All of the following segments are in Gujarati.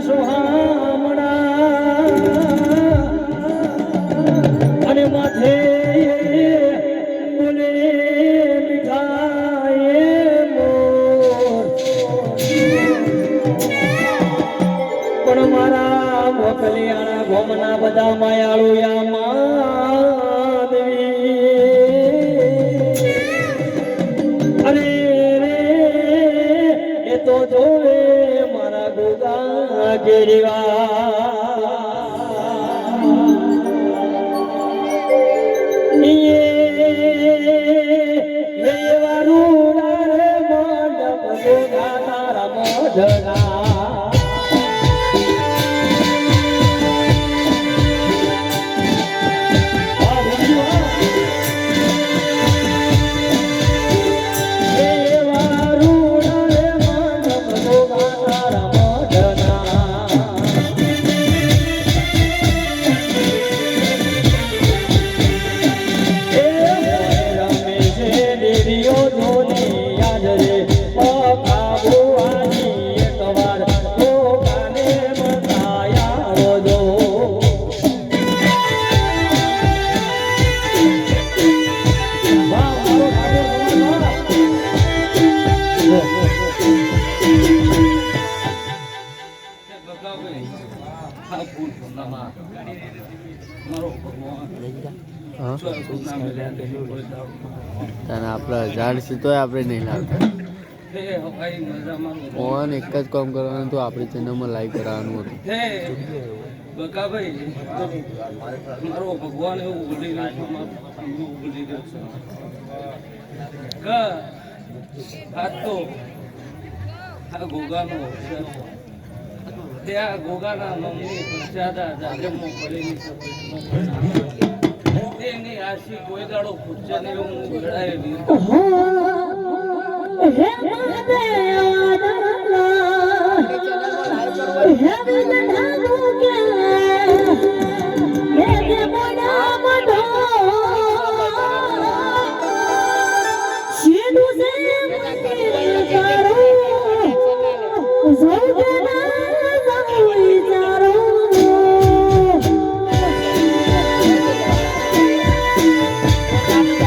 સોહામણા. અને માથે બોલે મીઠાઈ મોર. પણ મારા મોકલિયાળા ગોમના બધા માયાળુયા માધવી りは તને આપણા ઝાડ સીતોય આપણે નહીં લાવતા. ફોન એક જ કામ કરવાનું હતું? આપણી ચેનલમાં લાઈવ કરાવવાનું હતું. ભગવાન એવું મારું એવું બોલી રહ્યો છે. ત્યાં ગોગાના મમ્મી પંચાદા જાગરમાં પડેલી છે તેની આશી કોઈ દાડો પૂછે નહીં હું ગળાયેલી હે હે મહાદેવા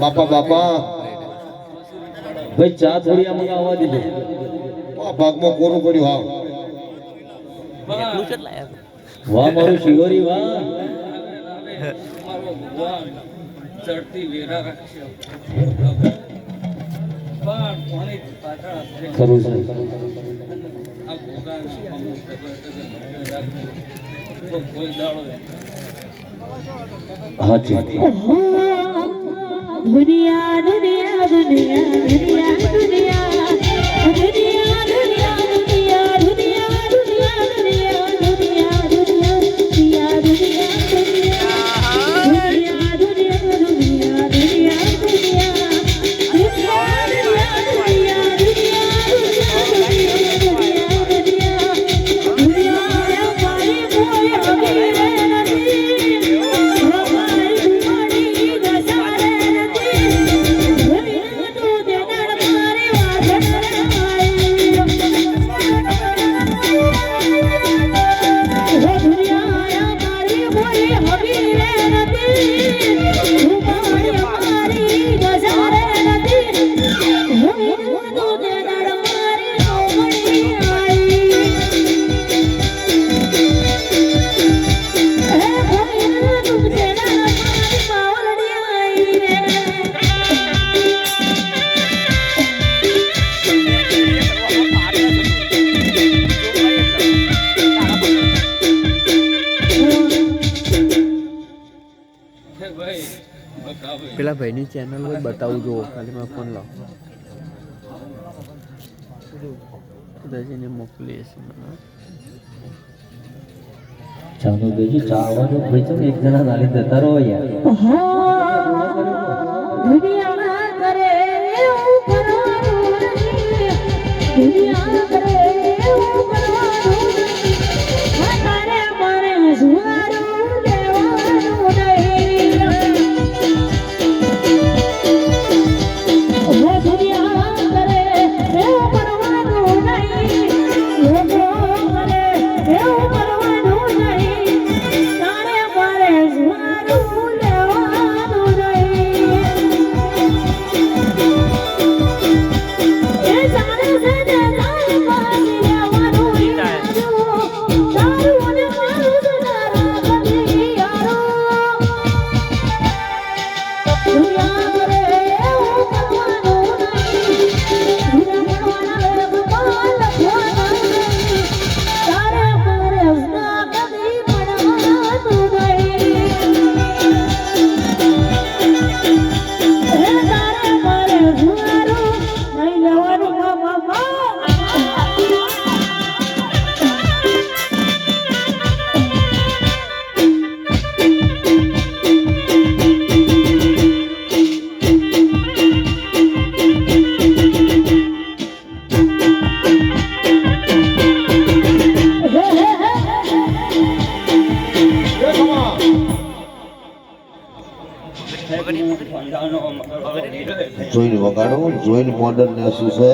બાપા બાપા ભાઈ ચા થોડી આમાં આવવા દીધો આ ભાગમાં કોરું હા બસ. વાહ મારું શિવરી વાહ ચડતી વેરા રાખશે કરું છું. દુનિયા દુનિયા દુનિયા દુનિયા દુનિયા પેલા ભાઈની ચેનલ હોય બતાવું જુઓ ખાલી મારો ફોન લાવ. દર્શીને મોકલી મને ચાલો બેજી ચા આવવા ભાઈ તો એક જણા નાલી જતા રહો યાર દુનિયા કરે એવું કરવાનું નહીં. જોઈન મોડર્ન ને શું છે?